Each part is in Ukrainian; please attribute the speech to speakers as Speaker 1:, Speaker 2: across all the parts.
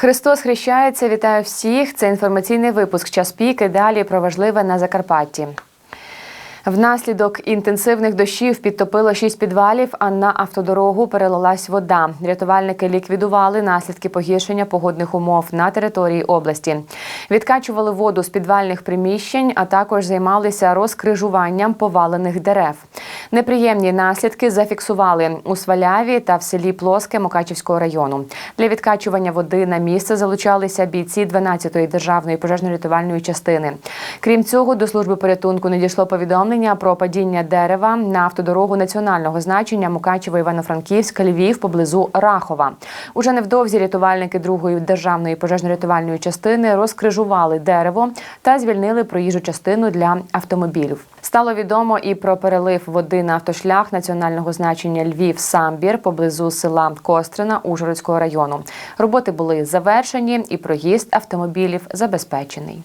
Speaker 1: Христос хрещається. Вітаю всіх. Це інформаційний випуск час пік. І Далі про важливе на Закарпатті. Внаслідок інтенсивних дощів підтопило шість підвалів, а на автодорогу перелилась вода. Рятувальники ліквідували наслідки погіршення погодних умов на території області. Відкачували воду з підвальних приміщень, а також займалися розкрижуванням повалених дерев. Неприємні наслідки зафіксували у Сваляві та в селі Плоске Мукачівського району. Для відкачування води на місце залучалися бійці 12-ї державної пожежно-рятувальної частини. Крім цього, до служби порятунку надійшло повідомлення про падіння дерева на автодорогу національного значення Мукачево Івано-Франківськ, Львів поблизу Рахова. Уже невдовзі рятувальники другої державної пожежно-рятувальної частини розкрижували дерево та звільнили проїжджу частину для автомобілів. Стало відомо і про перелив води на автошлях національного значення Львів Самбір поблизу села Кострина Ужгородського району. Роботи були завершені, і проїзд автомобілів забезпечений.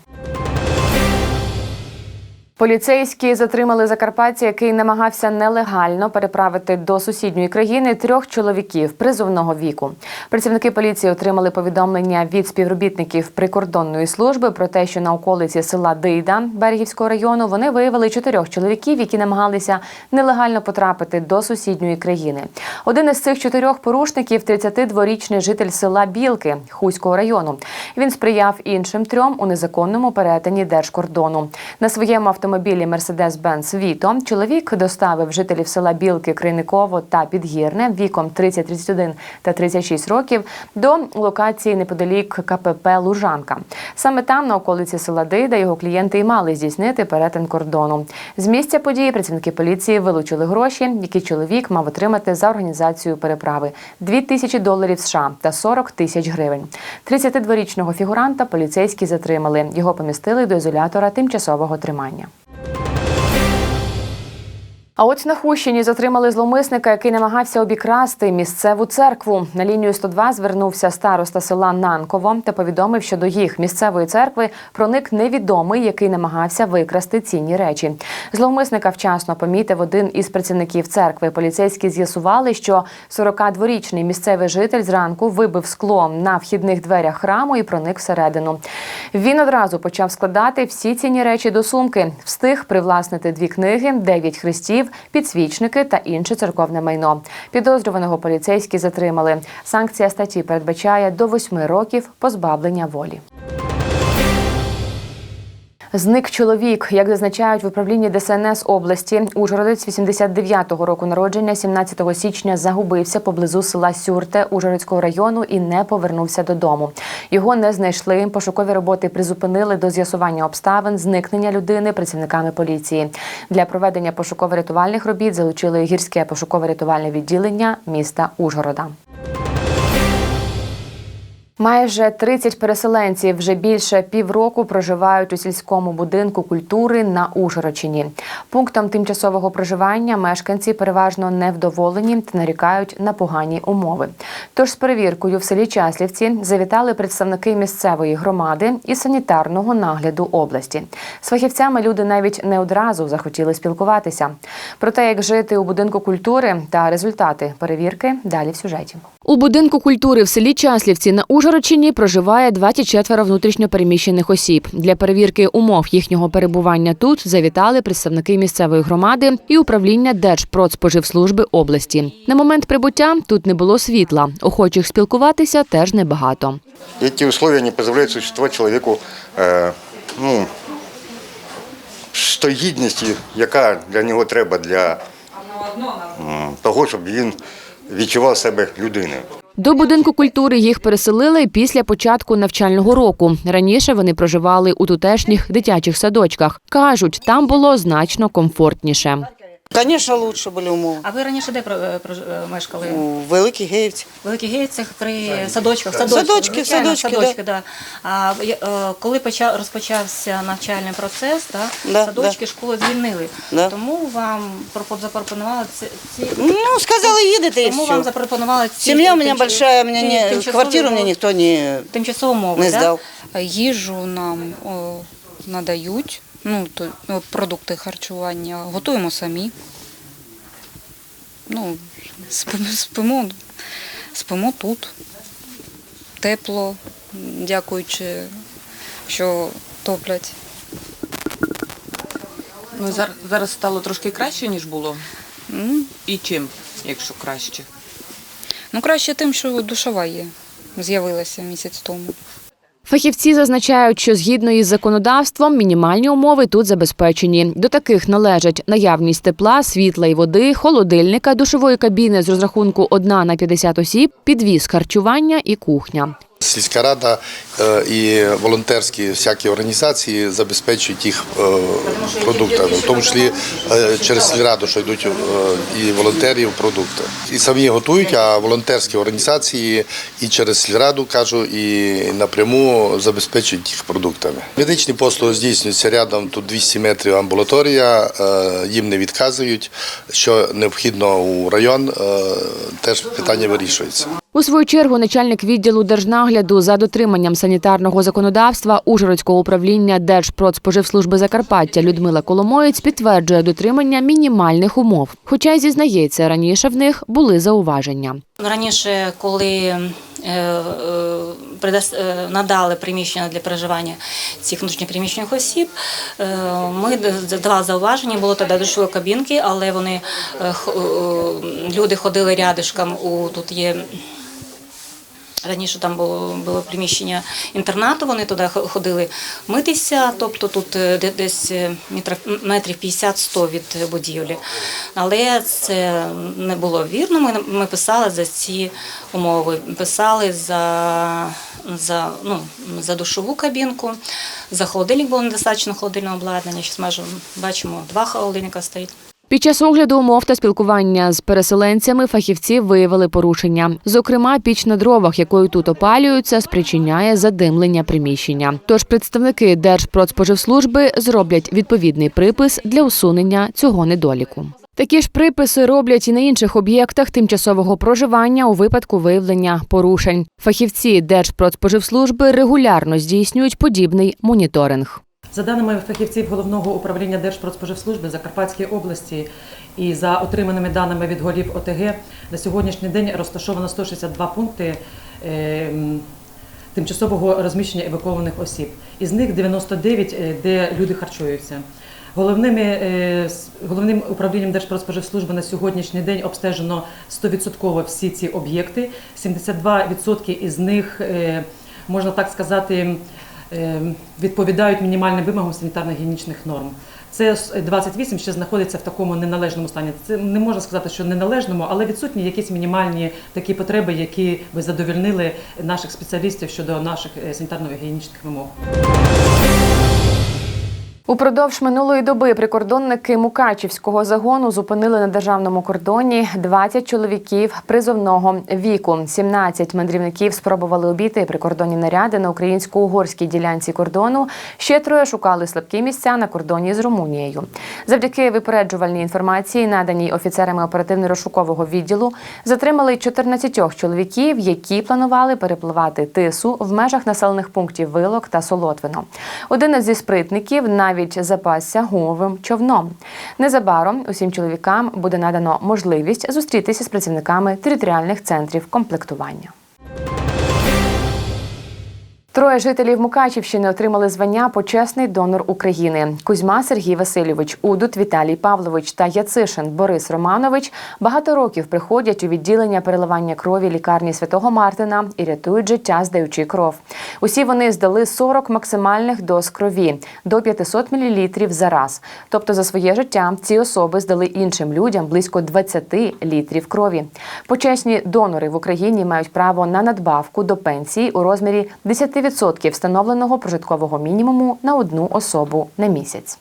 Speaker 1: Поліцейські затримали закарпатця, який намагався нелегально переправити до сусідньої країни трьох чоловіків призовного віку. Працівники поліції отримали повідомлення від співробітників прикордонної служби про те, що на околиці села Дийда Берегівського району вони виявили чотирьох чоловіків, які намагалися нелегально потрапити до сусідньої країни. Один із цих чотирьох порушників 32-річний житель села Білки Хуського району. Він сприяв іншим трьом у незаконному перетині держкордону. На своєму автомобілі Mercedes-Benz Vito чоловік доставив жителів села Білки, Криниково та Підгірне віком 30, 31 та 36 років до локації неподалік КПП Лужанка. Саме там, на околиці села Дида, його клієнти і мали здійснити перетин кордону. З місця події працівники поліції вилучили гроші, які чоловік мав отримати за організацію переправи 2 тисячі доларів США та 40 тисяч гривень. 32-річного фігуранта поліцейські затримали. Його помістили до ізолятора тимчасового тримання. Thank you. А от на Хущині затримали зловмисника, який намагався обікрасти місцеву церкву. На лінію 102 звернувся староста села Нанково та повідомив, що до їх місцевої церкви проник невідомий, який намагався викрасти цінні речі. Зловмисника вчасно помітив один із працівників церкви. Поліцейські з'ясували, що 42-річний місцевий житель зранку вибив скло на вхідних дверях храму і проник всередину. Він одразу почав складати всі цінні речі до сумки. Встиг привласнити дві книги, дев'ять хрестів, підсвічники та інше церковне майно. Підозрюваного поліцейські затримали. Санкція статті передбачає до восьми років позбавлення волі. Зник чоловік, як зазначають в управлінні ДСНС області. Ужгородець 89-го року народження, 17 січня, загубився поблизу села Сюрте Ужгородського району і не повернувся додому. Його не знайшли. Пошукові роботи призупинили до з'ясування обставин зникнення людини працівниками поліції. Для проведення пошуково-рятувальних робіт залучили гірське пошуково-рятувальне відділення міста Ужгорода. Майже 30 переселенців вже більше півроку проживають у сільському будинку культури на Ужгородщині. Пунктом тимчасового проживання мешканці переважно невдоволені та нарікають на погані умови. Тож з перевіркою в селі Часлівці завітали представники місцевої громади і санітарного нагляду області. З фахівцями люди навіть не одразу захотіли спілкуватися. Про те, як жити у будинку культури та результати перевірки далі в сюжеті. У будинку культури в селі Часлівці на Ужгородщині проживає 24 внутрішньопереміщених осіб. Для перевірки умов їхнього перебування тут завітали представники місцевої громади і управління Держпродспоживслужби області. На момент прибуття тут не було світла. Охочих спілкуватися теж небагато.
Speaker 2: Эти условия не позволяют существовать человеку е, ну, з яка для нього треба для того, щоб він відчував себе людиною.
Speaker 1: До будинку культури їх переселили після початку навчального року. Раніше вони проживали у тутешніх дитячих садочках. Кажуть, там було значно комфортніше.
Speaker 3: Звісно, лучше були умови.
Speaker 4: А ви раніше де про- прож- е, мешкали?
Speaker 3: У Великій Геївці.
Speaker 4: В Великих Гейцях при садочках?
Speaker 3: Садочки,
Speaker 4: звичайно,
Speaker 3: садочки,
Speaker 4: садочки, да. А я- е, коли почав розпочався навчальний процес, да,
Speaker 3: Да,
Speaker 4: садочки, школи звільнили.
Speaker 3: Да.
Speaker 4: Тому вам пропо- запропонували ці, ці
Speaker 3: Ну, сказали, їдете і
Speaker 4: тому вам
Speaker 3: все.
Speaker 4: запропонували ці
Speaker 3: Семья у меня
Speaker 4: тимча-
Speaker 3: большая, у меня
Speaker 4: ці
Speaker 3: не,
Speaker 4: тимчасові
Speaker 3: квартиру мне
Speaker 4: умови-
Speaker 3: никто не,
Speaker 4: тимчасові умови,
Speaker 3: не
Speaker 4: да?
Speaker 3: здав.
Speaker 5: Їжу нам о, надають, ну, то, ну, продукти харчування, готуємо самі. Ну, спимо, спимо, тут. Тепло, дякуючи, що топлять.
Speaker 6: Ну, зараз, зараз стало трошки краще, ніж було.
Speaker 5: Ну,
Speaker 6: І чим, якщо краще?
Speaker 5: ну краще тим, що душова є. З'явилася місяць тому.
Speaker 1: Фахівці зазначають, що згідно із законодавством мінімальні умови тут забезпечені. До таких належать наявність тепла, світла і води, холодильника, душової кабіни з розрахунку 1 на 50 осіб, підвіз харчування і кухня.
Speaker 7: Сільська рада е, і волонтерські всякі організації забезпечують їх е, продуктами, в тому числі е, через сільраду, що йдуть і волонтерів продукти. І самі готують, а волонтерські організації і через сільраду кажу, і напряму забезпечують їх продуктами. Медичні послуги здійснюються рядом, тут 200 метрів амбулаторія, їм не відказують. Що необхідно у район, теж питання вирішується.
Speaker 1: У свою чергу начальник відділу держнагляду за дотриманням санітарного законодавства Ужгородського управління Держпродспоживслужби Закарпаття Людмила Коломоєць підтверджує дотримання мінімальних умов. Хоча й зізнається, раніше в них були зауваження.
Speaker 4: Раніше, коли е, е, е, надали приміщення для проживання цих внутрішньопереміщених осіб, ми д- давали зауваження, було тоді душові кабінки, але вони люди ходили рядишком. У тут є Раніше там було, було приміщення інтернату, вони туди ходили митися, тобто тут е, десь е, метрів- метрів 50-100 від будівлі. Але це не було вірно. Ми, ми писали за ці умови, писали за, за, ну, за душову кабінку, за холодильник було недостатньо холодильного обладнання. Зараз майже бачимо, два холодильника стоїть.
Speaker 1: Під час огляду умов та спілкування з переселенцями фахівці виявили порушення. Зокрема, піч на дровах, якою тут опалюються, спричиняє задимлення приміщення. Тож представники Держпродспоживслужби зроблять відповідний припис для усунення цього недоліку. Такі ж приписи роблять і на інших об'єктах тимчасового проживання у випадку виявлення порушень. Фахівці Держпродспоживслужби регулярно здійснюють подібний моніторинг.
Speaker 8: За даними фахівців головного управління Держпродспоживслужби Закарпатської області і за отриманими даними від голів ОТГ, на сьогоднішній день розташовано 162 пункти е, тимчасового розміщення евакуованих осіб. Із них 99, е, де люди харчуються. Головними, е, головним управлінням Держпродспоживслужби на сьогоднішній день обстежено 100% всі ці об'єкти. 72% із них, можна так сказати, відповідають мінімальним вимогам санітарно-гігієнічних норм. Це с- 28 ще знаходиться в такому неналежному стані. Це не можна сказати, що неналежному, але відсутні якісь мінімальні такі потреби, які би задовільнили наших спеціалістів щодо наших е, санітарно-гігієнічних вимог.
Speaker 1: Упродовж минулої доби прикордонники Мукачівського загону зупинили на державному кордоні 20 чоловіків призовного віку. 17 мандрівників спробували обійти прикордонні наряди на українсько-угорській ділянці кордону. Ще троє шукали слабкі місця на кордоні з Румунією. Завдяки випереджувальній інформації, наданій офіцерами оперативно-розшукового відділу, затримали 14 чоловіків, які планували перепливати тису в межах населених пунктів Вилок та Солотвино. Один зі спритників навіть запасся гумовим човном. Незабаром усім чоловікам буде надано можливість зустрітися з працівниками територіальних центрів комплектування. Троє жителів Мукачівщини отримали звання Почесний донор України. Кузьма Сергій Васильович, Удут Віталій Павлович та Яцишин Борис Романович багато років приходять у відділення переливання крові лікарні святого Мартина і рятують життя, здаючи кров. Усі вони здали 40 максимальних доз крові до 500 мл за раз. Тобто за своє життя ці особи здали іншим людям близько 20 літрів крові. Почесні донори в Україні мають право на надбавку до пенсії у розмірі 10% встановленого прожиткового мінімуму на одну особу на місяць.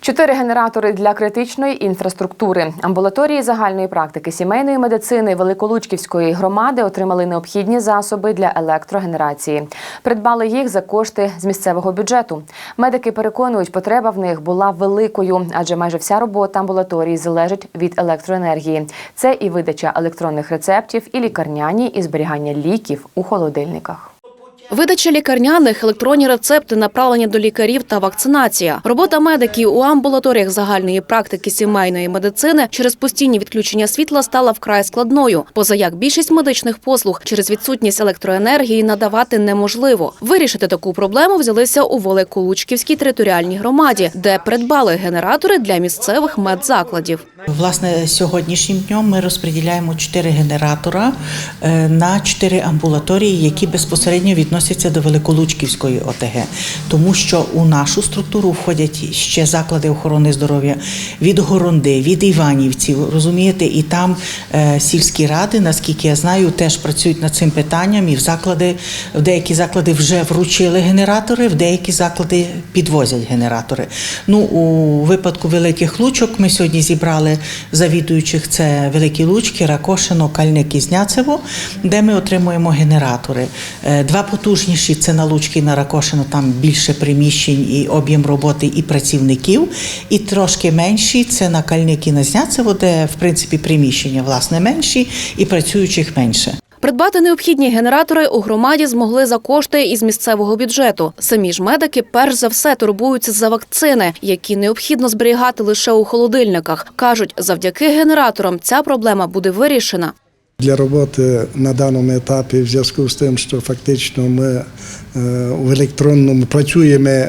Speaker 1: Чотири генератори для критичної інфраструктури. Амбулаторії загальної практики сімейної медицини Великолучківської громади отримали необхідні засоби для електрогенерації. Придбали їх за кошти з місцевого бюджету. Медики переконують, потреба в них була великою, адже майже вся робота амбулаторії залежить від електроенергії. Це і видача електронних рецептів, і лікарняні, і зберігання ліків у холодильниках.
Speaker 9: Видача лікарняних, електронні рецепти, направлення до лікарів та вакцинація. Робота медиків у амбулаторіях загальної практики сімейної медицини через постійні відключення світла стала вкрай складною. Поза як більшість медичних послуг через відсутність електроенергії надавати неможливо. Вирішити таку проблему взялися у Великолучківській територіальній громаді, де придбали генератори для місцевих медзакладів.
Speaker 10: Власне, сьогоднішнім днем ми розподіляємо чотири генератора е, на чотири амбулаторії, які безпосередньо відносяться до Великолучківської ОТГ, тому що у нашу структуру входять ще заклади охорони здоров'я від Горонди, від Іванівців, розумієте, і там е, сільські ради, наскільки я знаю, теж працюють над цим питанням, і в заклади в деякі заклади вже вручили генератори, в деякі заклади підвозять генератори. Ну у випадку великих лучок ми сьогодні зібрали завідуючих це Великі Лучки, Ракошино, Кальник і Зняцево, де ми отримуємо генератори. Е, Два потужніші це на Лучки на Ракошино, там більше приміщень і об'єм роботи і працівників. І трошки менші це на Кальник і на Зняцево, де в принципі приміщення власне менші і працюючих менше.
Speaker 9: Придбати необхідні генератори у громаді змогли за кошти із місцевого бюджету. Самі ж медики перш за все турбуються за вакцини, які необхідно зберігати лише у холодильниках. кажуть, завдяки генераторам ця проблема буде вирішена.
Speaker 11: Для роботи на даному етапі, в зв'язку з тим, що фактично ми е, в електронному працюємо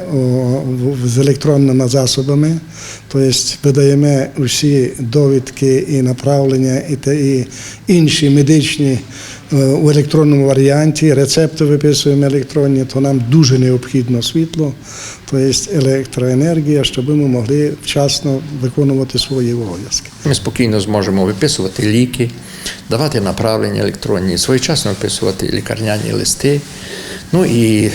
Speaker 11: з електронними засобами, тобто видаємо усі довідки і направлення, і, те, і інші медичні е, у електронному варіанті, рецепти виписуємо електронні, то нам дуже необхідно світло, тобто електроенергія, щоб ми могли вчасно виконувати свої обов'язки.
Speaker 12: Ми спокійно зможемо виписувати ліки, давати направлення електронні, своєчасно описувати лікарняні листи. Ну і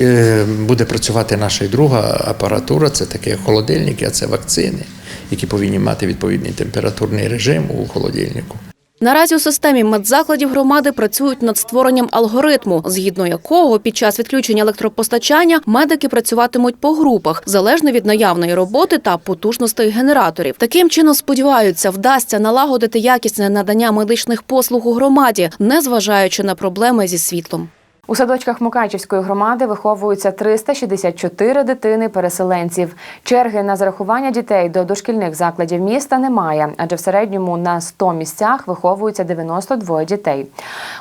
Speaker 12: е, буде працювати наша друга апаратура, це таке холодильники, а це вакцини, які повинні мати відповідний температурний режим у холодильнику.
Speaker 9: Наразі у системі медзакладів громади працюють над створенням алгоритму, згідно якого під час відключення електропостачання медики працюватимуть по групах, залежно від наявної роботи та потужностей генераторів. Таким чином сподіваються, вдасться налагодити якісне надання медичних послуг у громаді, незважаючи на проблеми зі світлом.
Speaker 1: У садочках Мукачівської громади виховуються 364 дитини-переселенців. Черги на зарахування дітей до дошкільних закладів міста немає, адже в середньому на 100 місцях виховуються 92 дітей.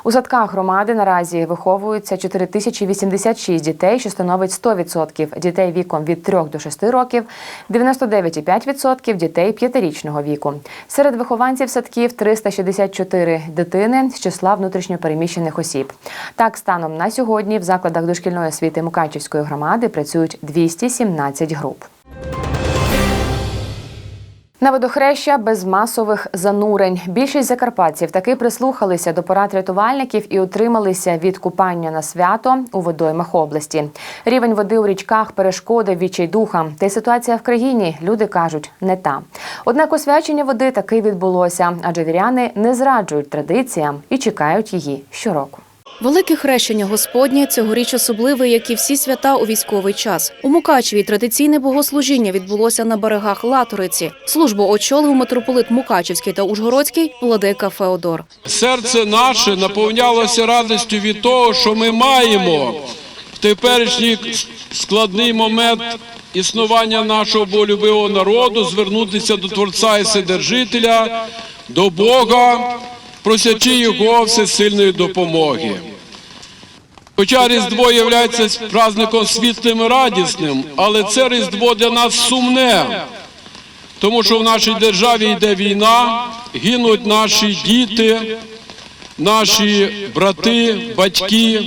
Speaker 1: У садках громади наразі виховуються 4086 дітей, що становить 100% дітей віком від 3 до 6 років, 99,5% дітей 5-річного віку. Серед вихованців садків 364 дитини з числа внутрішньопереміщених осіб. Так, станом на сьогодні в закладах дошкільної освіти Мукачівської громади працюють 217 груп. На водохреща без масових занурень. Більшість закарпатців таки прислухалися до порад рятувальників і утрималися від купання на свято у водоймах області. Рівень води у річках перешкодив відчайдуха. Та й ситуація в країні, люди кажуть, не та. Однак освячення води таки відбулося, адже віряни не зраджують традиціям і чекають її щороку.
Speaker 9: Велике хрещення Господнє цьогоріч особливе, як і всі свята у військовий час. У Мукачеві традиційне богослужіння відбулося на берегах Латориці. Службу очолив митрополит Мукачівський та Ужгородський владика Феодор.
Speaker 13: Серце наше наповнялося радістю від того, що ми маємо в теперішній складний момент існування нашого болюбивого народу звернутися до Творця і Вседержителя, до Бога, просячи Його всесильної допомоги. Хоча Різдво є праздником світлим і радісним, але це Різдво для нас сумне, тому що в нашій державі йде війна, гинуть наші діти, наші брати, батьки,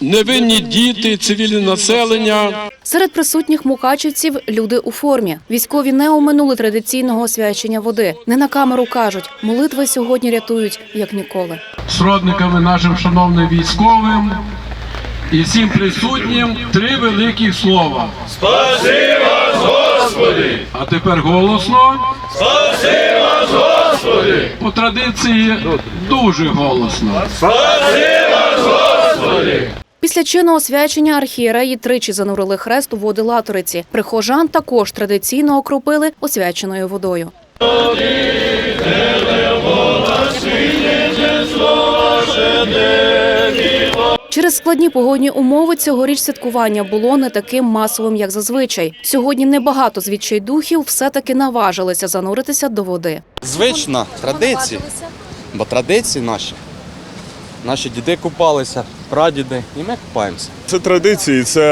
Speaker 13: невинні діти, цивільне населення.
Speaker 9: Серед присутніх мукачівців люди у формі. Військові не оминули традиційного освячення води. Не на камеру кажуть, молитви сьогодні рятують як ніколи.
Speaker 13: Сродниками нашим шановним військовим і всім присутнім три великих слова. Спаси вас, Господи! А тепер голосно. Спаси вас, Господи! По традиції дуже голосно.
Speaker 9: Після чинного освячення архієреї тричі занурили хрест у води латориці. Прихожан також традиційно окропили освяченою водою. Через складні погодні умови цьогоріч святкування було не таким масовим, як зазвичай. Сьогодні небагато з відчайдухів все-таки наважилися зануритися до води.
Speaker 14: Звична традиція, бо традиції наші. Наші діди купалися, прадіди, і ми купаємося.
Speaker 15: Це традиції, це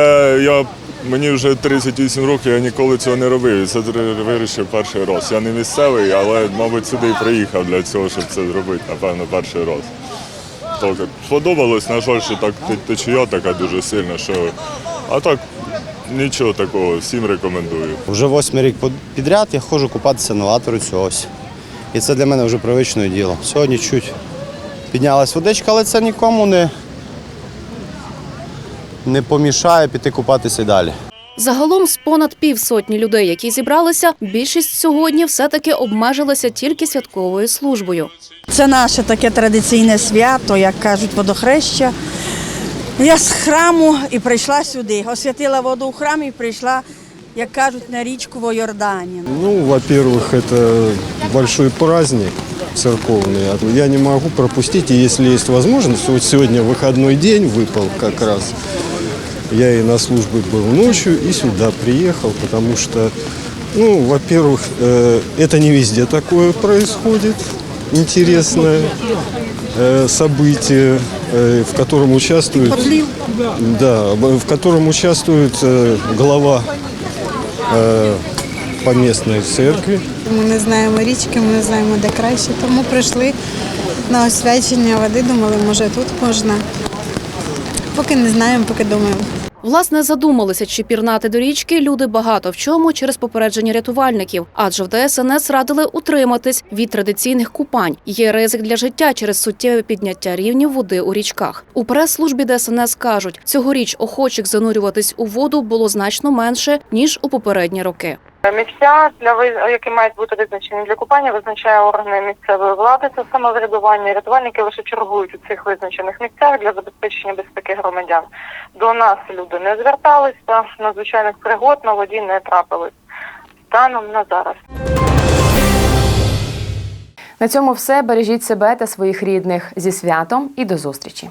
Speaker 15: я мені вже 38 років, я ніколи цього не робив. І Це вирішив перший раз. Я не місцевий, але, мабуть, сюди і приїхав для цього, щоб це зробити, напевно, перший раз. Так, сподобалось, на жаль, що так течія така дуже сильна, що. А так нічого такого, всім рекомендую.
Speaker 14: Вже восьмий рік підряд я ходжу купатися на латорицю ось. І це для мене вже привичне діло. Сьогодні чуть піднялась водичка, але це нікому не, не помішає піти купатися і далі.
Speaker 9: Загалом з понад півсотні людей, які зібралися, більшість сьогодні все-таки обмежилася тільки святковою службою.
Speaker 3: Це наше таке традиційне свято, як кажуть, водохреща. Я з храму і прийшла сюди. Освятила воду у храмі і прийшла, як кажуть, на річку Войордані.
Speaker 15: Ну, во-первых, это большой праздник церковный. А Я не могу пропустить, и если есть возможность, вот сегодня выходной день выпал как раз. Я и на службе был ночью, и сюда приехал, потому что, ну, во-первых, э, это не везде такое происходит, интересное э, событие, э, в котором участвует, да, в котором участвует глава э, поместной церкви.
Speaker 5: Ми не знаємо річки, ми не знаємо, де краще, тому прийшли на освячення води, думали, може тут можна. Поки не знаємо, поки думаємо.
Speaker 9: Власне, задумалися, чи пірнати до річки люди багато в чому через попередження рятувальників, адже в ДСНС радили утриматись від традиційних купань. Є ризик для життя через суттєве підняття рівнів води у річках. У прес-службі ДСНС кажуть, цьогоріч охочих занурюватись у воду було значно менше ніж у попередні роки.
Speaker 16: Місця, для які мають бути визначені для купання, визначає органи місцевої влади та самоврядування. Рятувальники лише чергують у цих визначених місцях для забезпечення безпеки громадян. До нас люди не зверталися, надзвичайних пригод на воді не трапилось. Станом на зараз.
Speaker 1: На цьому все. Бережіть себе та своїх рідних зі святом і до зустрічі.